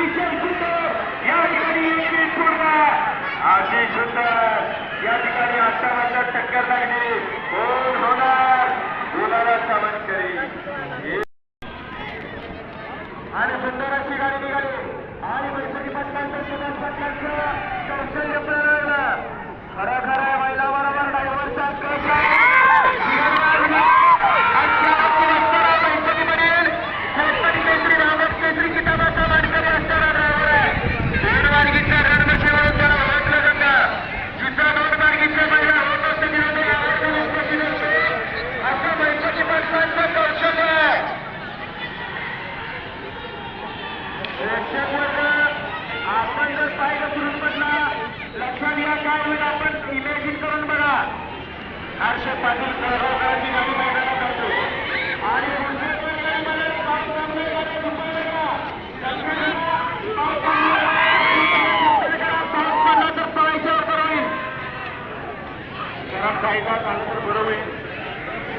अतिशय सुंदर या ठिकाणी एक पूर्ण. अति सुंदर या ठिकाणी अठ्ठावन्न मात्र टक्कर लागली कोण होणार? गुलाला सहन करी आणि सुंदर अशी गाडी निघाली. आणि मैत्री पटकांचं सुभाष पटकांचं कौशल्य प्रेरणा. खरं खरं आहे महिला बरोबर ड्रायव्हरचा कौश आहे. आणि त्यावरती असणारा मैत्रीमधील कोणतरी केसरी रामत केसरी किताबाचा मानकरी असणारा ड्रायव्हर आहे दोन मार्गीच्या रणमशीवरून त्याला ओळखलं जातं जिथं दोन मार्गीच्या महिला होत असते तिथं तो आवर्जून उपस्थित असतो असं मैत्री पटकांचं कौशल्य आहे प्रेक्षक वर्ग, आपण जर पाहिलं बघला लक्षात घ्या काय होईल आपण इमॅजिन करून बघा हर्षद पाटील सहकाराची गाडी मैदानात करतो आणि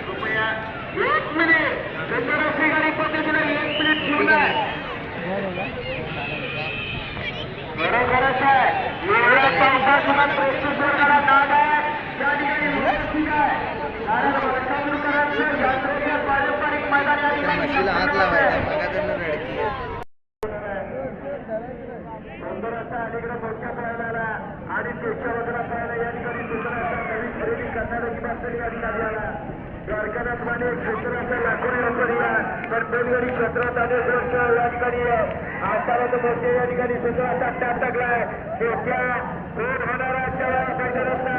कृपया एक मिनिट. सुंदर गाडी पद्धतीने एक मिनिट. ठेवून आहे आहे एवढा चौथा सुमान प्रेक्षेश्वर नाद आहे त्या ठिकाणी आहे कारण यात्रेच्या पारंपरिक मैदान या ठिकाणी अलीकडे मोठ्या आणि पुढच्या वगैरे पाहायला या ठिकाणी दुसऱ्या नवीन खरेदी करणाऱ्याची या ठिकाणी आला द्वारकानाथमध्ये सुंदर असा तर बेलगडी क्षेत्रात अनेक वर्ष या ठिकाणी आताला या ठिकाणी सुंदर टाप टाकलाय. मोठ्या कोण होणारा त्या मैदानातला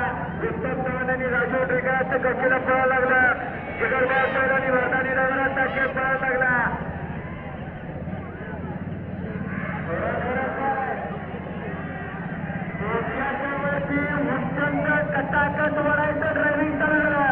उत्तम चव्हाणांनी राजू टेकराचं कशीला पळायला लागला. जिगरबाज मैदानी वर्धानी नगराचा खेळ पळायला लागला. डोक्याच्यावरती उत्तंग कटाकट वडायचं ड्रायव्हिंग करायला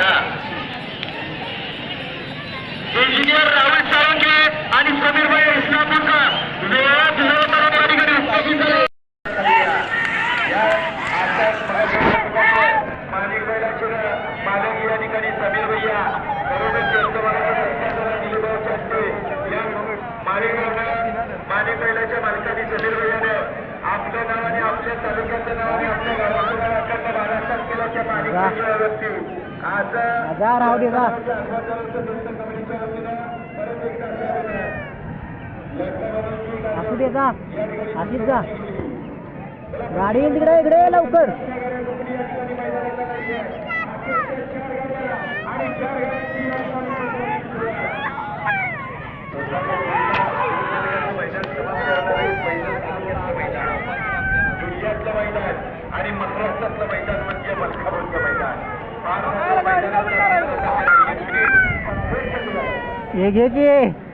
दे जा आधीच जा. गाडी तिकडे इकडे लवकर. एक हे घे की.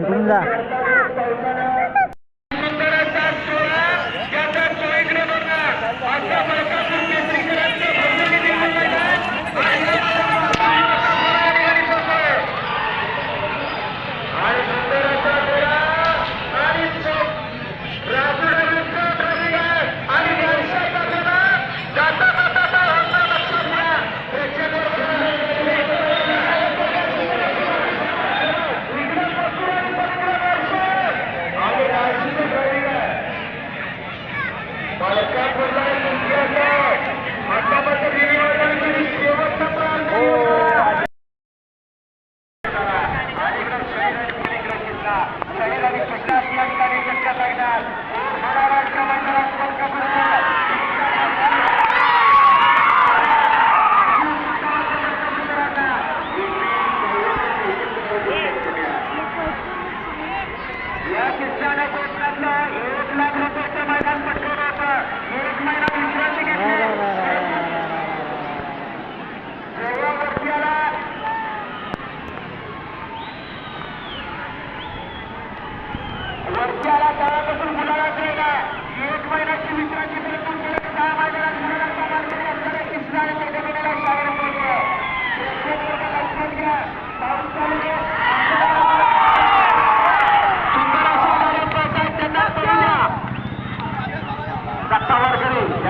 你不能在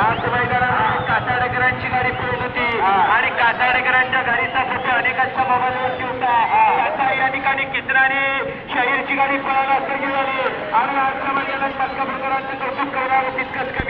याच मैदानात कासाडेकरांची गाडी पळत होती. आणि कासाडेकरांच्या गाडीचा फोटो अनेकांच्या मोबाईलवरती होता. त्याचा या ठिकाणी किसराने शहीरची गाडी पळायला असं झाली आणि आजच्या मैदानात पाच प्रकारांचं कौतुक करणार तितकंच कमी.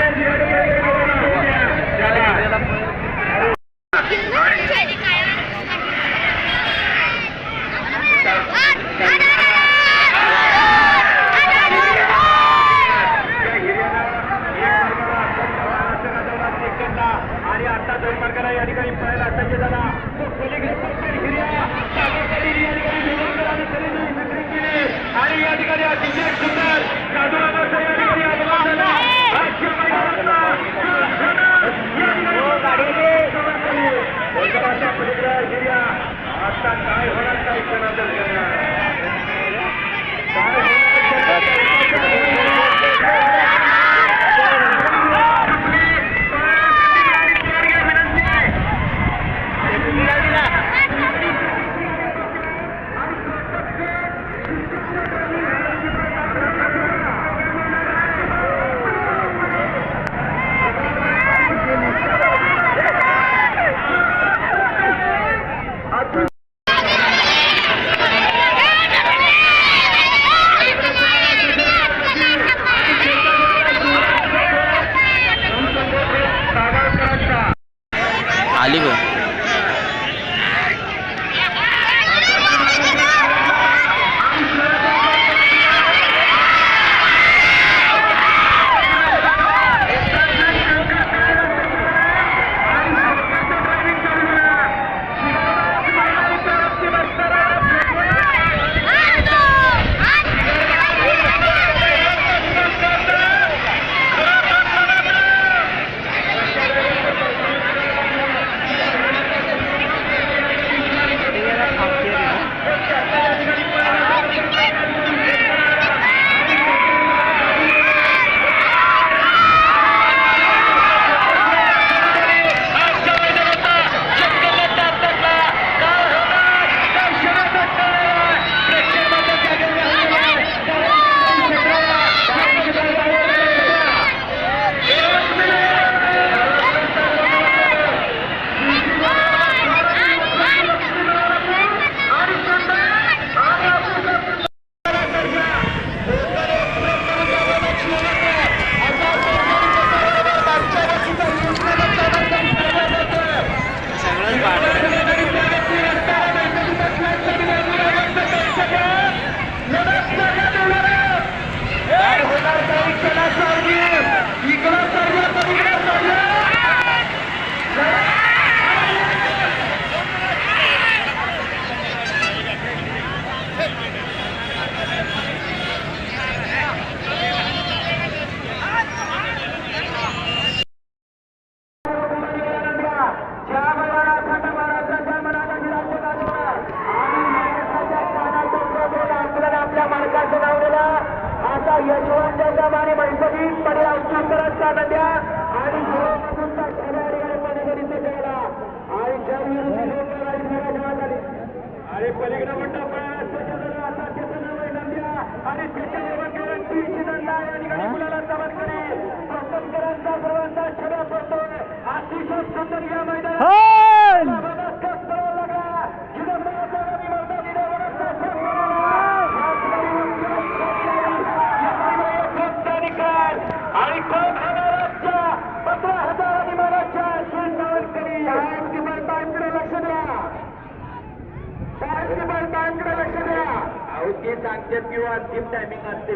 ते किंवा अंतिम टायमिंग असते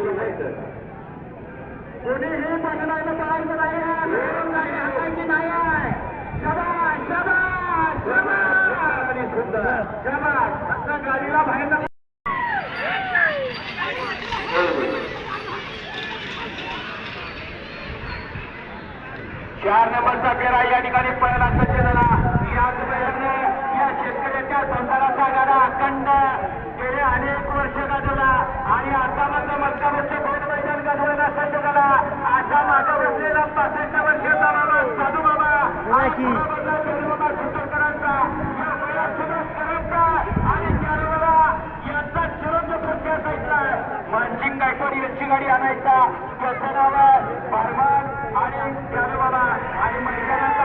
कोणी हे बदलायला पाहायचं नाही हाताची नाही आहे. शबाश शबाश शबाश सुंदर शबाश आता गाडीला बाहेर चार नंबरचा फेरा या ठिकाणी पहिला सज्ज झाला याच वेळेने या शेतकऱ्याच्या संसाराचा गाडा अखंड गेले अनेक वर्ष गाजवला आणि आता मात्र मक्कामोच्च भोग मैदान गाजवायला सज्ज झाला. असा माझा बसलेला पासष्ट वर्षाचा बाबा साधू बाबा आणि सुतरकरांचा या वयात त्यावेळेला यांचा चिरंजीव ऐकला मानसिंग गायकवाड यांची गाडी आणायचा त्याचं नाव आणि बाबा आणि मैदानात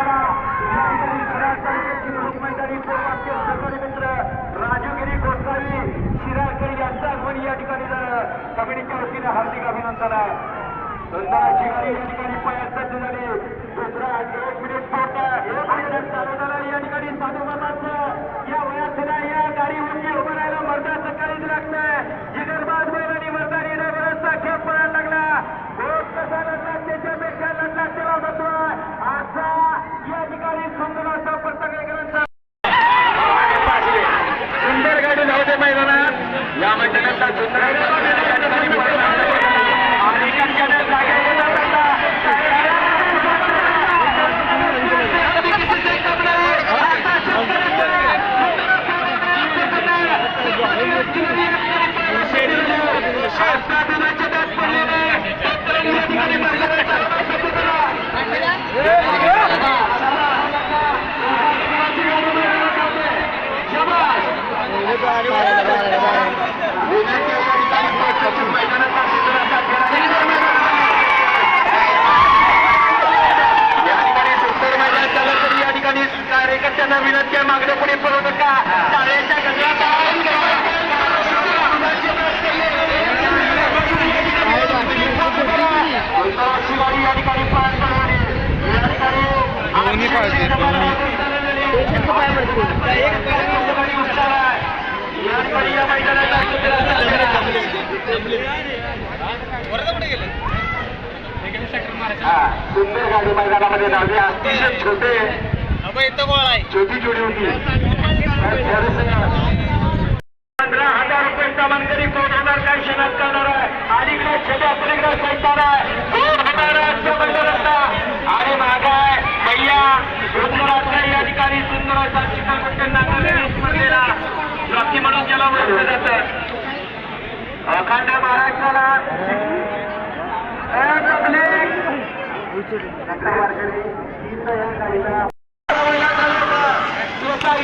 मैदानी पूर्वाचे सहकारी मित्र राजूगिरी गोसावी शिराळकर यांचा आगमन या ठिकाणी झालं कमिटीच्या वतीने हार्दिक अभिनंदन आहे. सुंदराची शिकारी या ठिकाणी पयात सज्ज झाली दुसरा एक मिनिट पोट एक मिनिट चालू झाला या ठिकाणी साधू बाबाचं या वयात सुद्धा या गाडीवरती उभं राहायला मर्दा सकाळीच लागतंय. जिगरबाज बैलांनी मर्दानी ड्रायव्हरांचा खेळ पडायला लागला. गोट कसा लढला त्याच्यापेक्षा लढला तेव्हा होतोय असा या ठिकाणी सुंदर असा प्रत्येकांचा सुंदर गाडी धावते मैदानात या मैदानात सुंदर आणि कंकण या ठिकाणी सुंदर मैदान चालत तरी या ठिकाणी कार्यकर्त्यांना विनंती आहे मागणं पुढे पडू नका शाळेच्या गजरात शिवाजी या ठिकाणी पाच बनवणे या ठिकाणी दोन्ही पाळते, दोन्ही. या ठिकाणी या मैदानाचा हा, सुंदर गाडी मैदानामध्ये धावली. अतिशय छोटे. छोटी जोडी होती. पंधरा हजार रुपये सामानकरी दोन हजार काय शनात करणार आहे. अलीकडे छोट्या पलीकडे सैतान आहे. हजाराच्या मैदानाचा आणि मागाय भैया सुंदराचा या ठिकाणी? सुंदर असा चित्रपट नागरिक स्पर्धेला ट्रॉफी म्हणून ज्याला ओळखलं जातं अखंड महाराष्ट्राला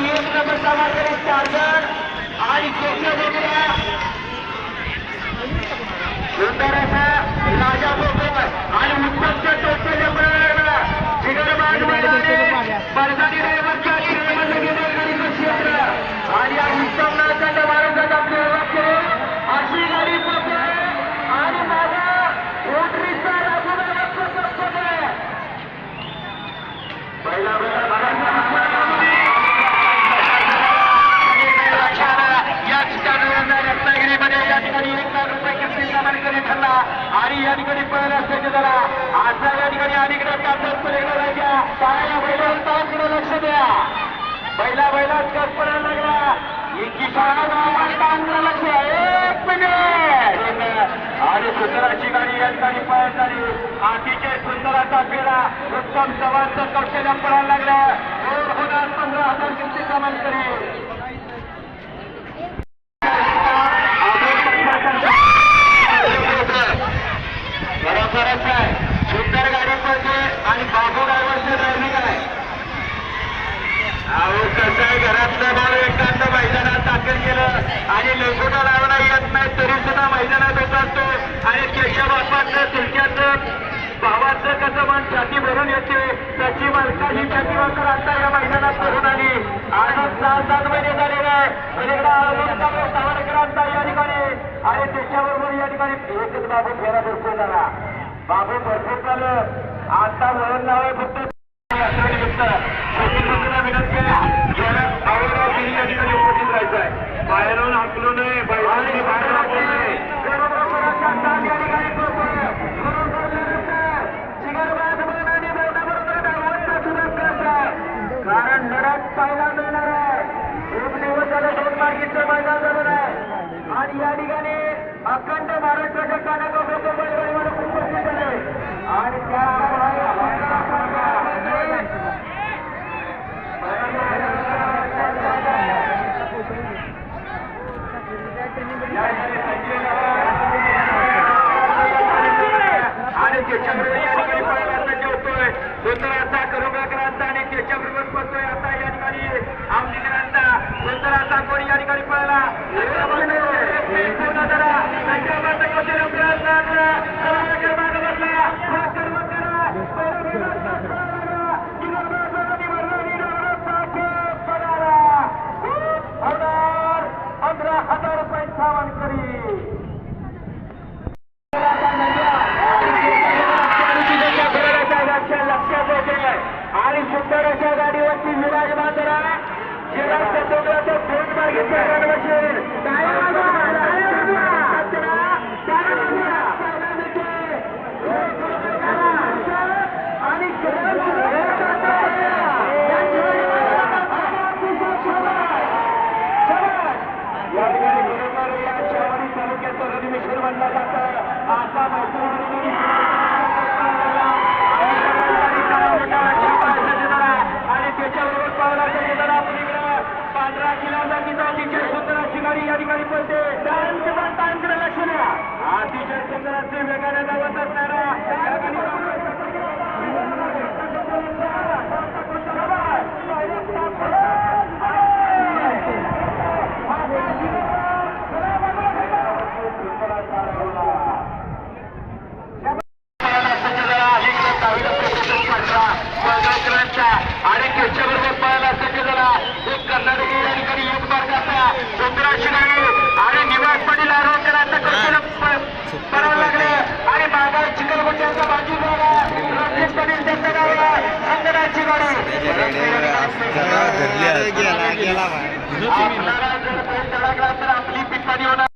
एक नंबर सामानकरी चार्जर आणि केशवला सुंदर असा राजा बोकर आणि उत्तमच्या मालकाचं मन छाती भरून येते. त्याची मालका ही छाती आता या मैदानात करून आली. आजच सहा सात महिने झालेले सावरकरांचा या ठिकाणी. आणि त्याच्याबरोबर या ठिकाणी एकच बाबू फेरा भरपूर झाला बाबू भरपूर झालं. आता वळण नाव फक्त निमित्त विनंती आहे. या ठिकाणी उपस्थित राहायचं आहे. बाहेरून Gracias. Gracias, ધરલ્યા ધરલ્યા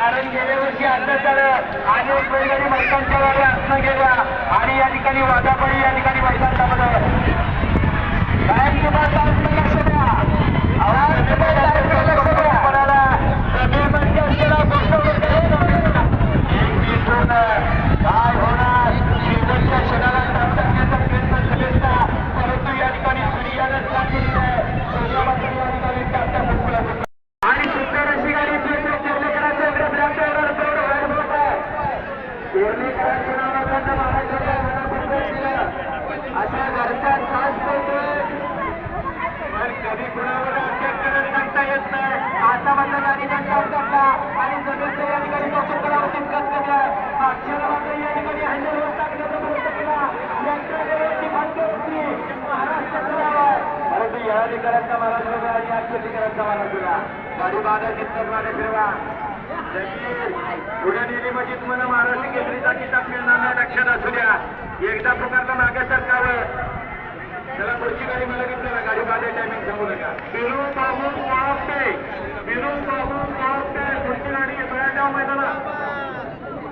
कारण गेल्या वर्षी असं तर अनेक बैलगाडी मैदानच्या गाड्या असणं गेल्या आणि या ठिकाणी वादापडी या ठिकाणी मैदान कायम तुम्हाला आवाज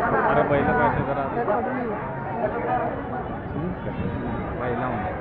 अरे बैला पाहिजे जरा. बैला म्हणजे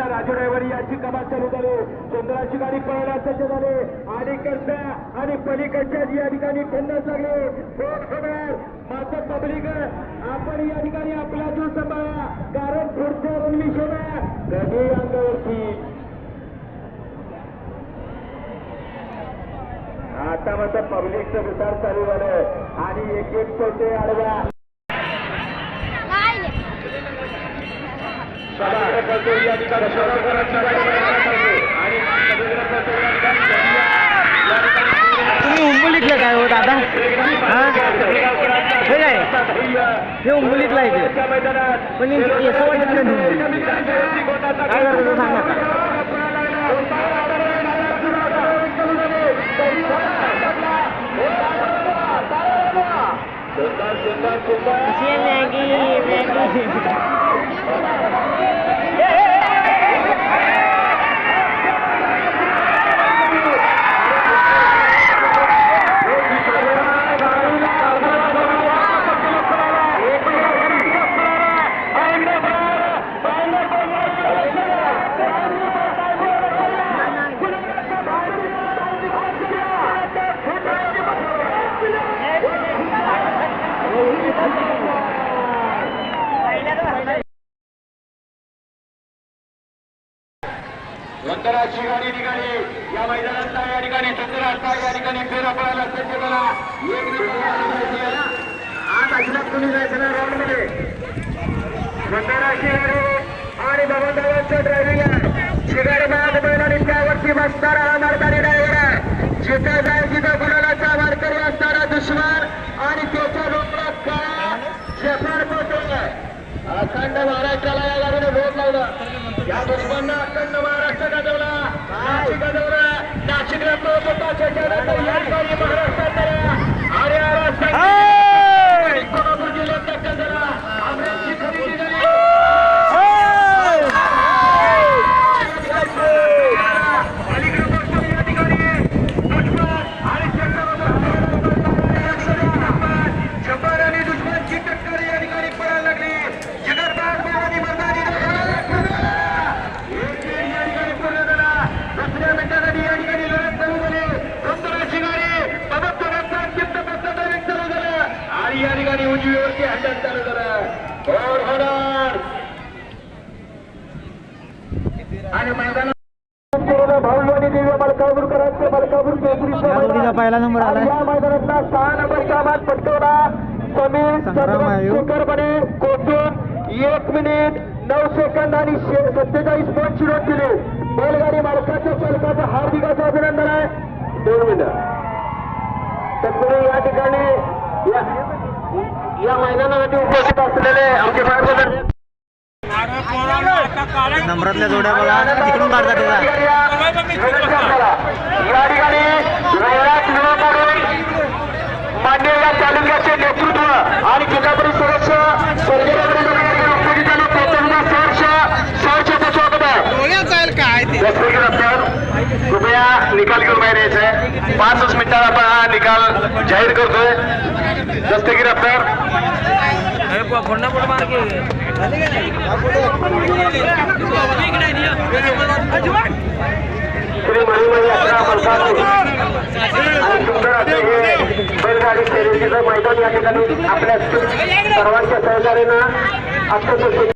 राजू ड्रायव्हर याची कमाल चालू झाली. गोंधळाची गाडी पळायला सज्ज झाले. आणि कडच्या आणि पलीकडच्या या ठिकाणी पन्नास लागले. दोन हजार पब्लिक आपण या ठिकाणी आपला जीव सांभाळा. कारण पुढच्या रणविषय कधी अंगावरती आता माझं पब्लिकचं विचार चालू झालं आणि एक एक कोणते अडवा तुम्ही उंबुलीतले काय हो दादा? हे? काय? हे उंबुलीतला आहे पण काय करतो सांगा. Kasi yan. दोन मिनिटं. तत्पूर्वी या ठिकाणी या या मैदानासाठी उपस्थित असलेले आमचे फायर नंबरातल्या जोड्या बघा तिकडून काढतात या ठिकाणी मान्य या तालुक्याचे नेतृत्व आणि जिल्हापरिषद सदस्य सर्जेकडे प्रथमदा सहर्ष सहर्षाचं स्वागत आहे दस्तगी रफ्तार कृपया निकाल घेऊन बाहेर यायचा आहे पाचच मिनिटात आपण हा निकाल जाहीर करतोय. दस्तगी रफ्तार श्री मणिमणी अकरा मलकापूर आणि सुंदर असे हे बैलगाडी शर्यतीचं मैदान या ठिकाणी आपल्या सर्वांच्या सहकार्यानं अत्यंत